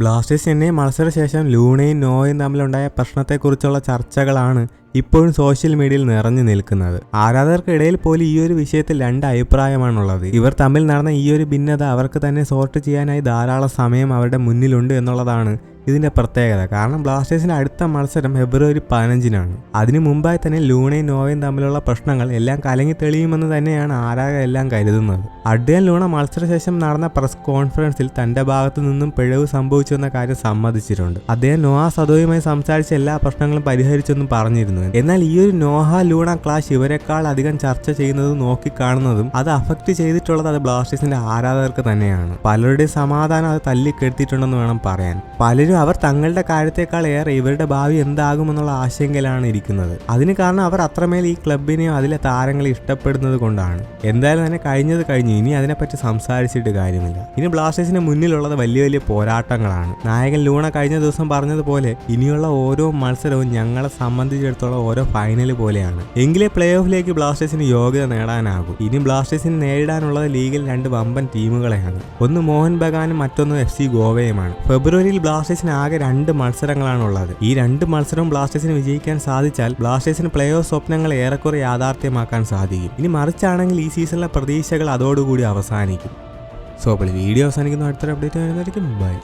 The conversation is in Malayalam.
ബ്ലാസ്റ്റേഴ്സ് ചെന്നൈ മത്സരശേഷം ലൂണയും നോയും തമ്മിലുണ്ടായ പ്രശ്നത്തെക്കുറിച്ചുള്ള ചർച്ചകളാണ് ഇപ്പോഴും സോഷ്യൽ മീഡിയയിൽ നിറഞ്ഞു നിൽക്കുന്നത്. ആരാധകർക്കിടയിൽ പോലും ഈ ഒരു വിഷയത്തിൽ രണ്ട് അഭിപ്രായമാണുള്ളത്. ഇവർ തമ്മിൽ നടന്ന ഈ ഒരു ഭിന്നത അവർക്ക് തന്നെ സോർട്ട് ചെയ്യാനായി ധാരാളം സമയം അവരുടെ മുന്നിലുണ്ട് എന്നുള്ളതാണ് ഇതിന്റെ പ്രത്യേകത. കാരണം ബ്ലാസ്റ്റേഴ്സിന്റെ അടുത്ത മത്സരം ഫെബ്രുവരി പതിനഞ്ചിനാണ്. അതിനു മുമ്പായി തന്നെ ലൂണയും നോവയും തമ്മിലുള്ള പ്രശ്നങ്ങൾ എല്ലാം കലങ്ങി തെളിയുമെന്ന് തന്നെയാണ് ആരാധകരെല്ലാം കരുതുന്നത്. അഡ്രിയൻ ലൂണ മത്സരശേഷം നടന്ന പ്രസ് കോൺഫറൻസിൽ തന്റെ ഭാഗത്തു നിന്നും പിഴവ് സംഭവിച്ചു എന്ന കാര്യം സമ്മതിച്ചിട്ടുണ്ട്. അദ്ദേഹം നോഹ സദോയുമായി സംസാരിച്ച് എല്ലാ പ്രശ്നങ്ങളും പരിഹരിച്ചെന്നും പറഞ്ഞിരുന്നു. എന്നാൽ ഈ ഒരു നോഹ ലൂണ ക്ലാഷ് ഇവരെക്കാൾ അധികം ചർച്ച ചെയ്യുന്നതും നോക്കിക്കാണുന്നതും അത് അഫക്റ്റ് ചെയ്തിട്ടുള്ളത് അത് ബ്ലാസ്റ്റേഴ്സിന്റെ ആരാധകർക്ക് തന്നെയാണ്. പലരുടെയും സമാധാനം അത് തല്ലിക്കെടുത്തിട്ടുണ്ടെന്ന് വേണം പറയാൻ. പലരും അവർ തങ്ങളുടെ കാര്യത്തെക്കാൾ ഏറെ ഇവരുടെ ഭാവി എന്താകുമെന്നുള്ള ആശങ്കയിലാണ് ഇരിക്കുന്നത്. അതിന് കാരണം അവർ അത്രമേൽ ഈ ക്ലബിനെയും അതിലെ താരങ്ങളെ ഇഷ്ടപ്പെടുന്നത് കൊണ്ടാണ്. എന്തായാലും തന്നെ കഴിഞ്ഞത് കഴിഞ്ഞു ഇനി അതിനെപ്പറ്റി സംസാരിച്ചിട്ട് കാര്യമില്ല. ഇനി ബ്ലാസ്റ്റേഴ്സിന് മുന്നിലുള്ളത് വലിയ വലിയ പോരാട്ടങ്ങളാണ്. നായകൻ ലൂണ കഴിഞ്ഞ ദിവസം പറഞ്ഞതുപോലെ ഇനിയുള്ള ഓരോ മത്സരവും ഞങ്ങളെ സംബന്ധിച്ചിടത്തോളം ഓരോ ഫൈനൽ പോലെയാണ്. എങ്കിലേ പ്ലേ ഓഫിലേക്ക് ബ്ലാസ്റ്റേഴ്സിന് യോഗ്യത നേടാനാകും. ഇനി ബ്ലാസ്റ്റേഴ്സിന് നേരിടാനുള്ളത് ലീഗിൽ രണ്ട് വമ്പൻ ടീമുകളെയാണ്. ഒന്ന് മോഹൻ ബഗാനും മറ്റൊന്ന് എഫ് സി ഗോവയുമാണ്. ഫെബ്രുവരിയിൽ ബ്ലാസ്റ്റേഴ്സിന് ആകെ രണ്ട് മത്സരങ്ങളാണ് ഉള്ളത് ഈ രണ്ട് മത്സരവും ബ്ലാസ്റ്റേഴ്സിന് വിജയിക്കാൻ സാധിച്ചാൽ ബ്ലാസ്റ്റേഴ്സിന് പ്ലേ ഓഫ് സ്വപ്നങ്ങൾ ഏറെക്കുറെ യാഥാർത്ഥ്യമാക്കാൻ സാധിക്കും. ഇനി മറിച്ചാണെങ്കിൽ ഈ സീസണിലെ പ്രതീക്ഷകൾ അതോടുകൂടി അവസാനിക്കും. സോ അപ്പോൾ വീഡിയോ അവസാനിക്കുന്ന അടുത്തൊരു അപ്ഡേറ്റ് വരുന്നതായിരിക്കും. ബൈ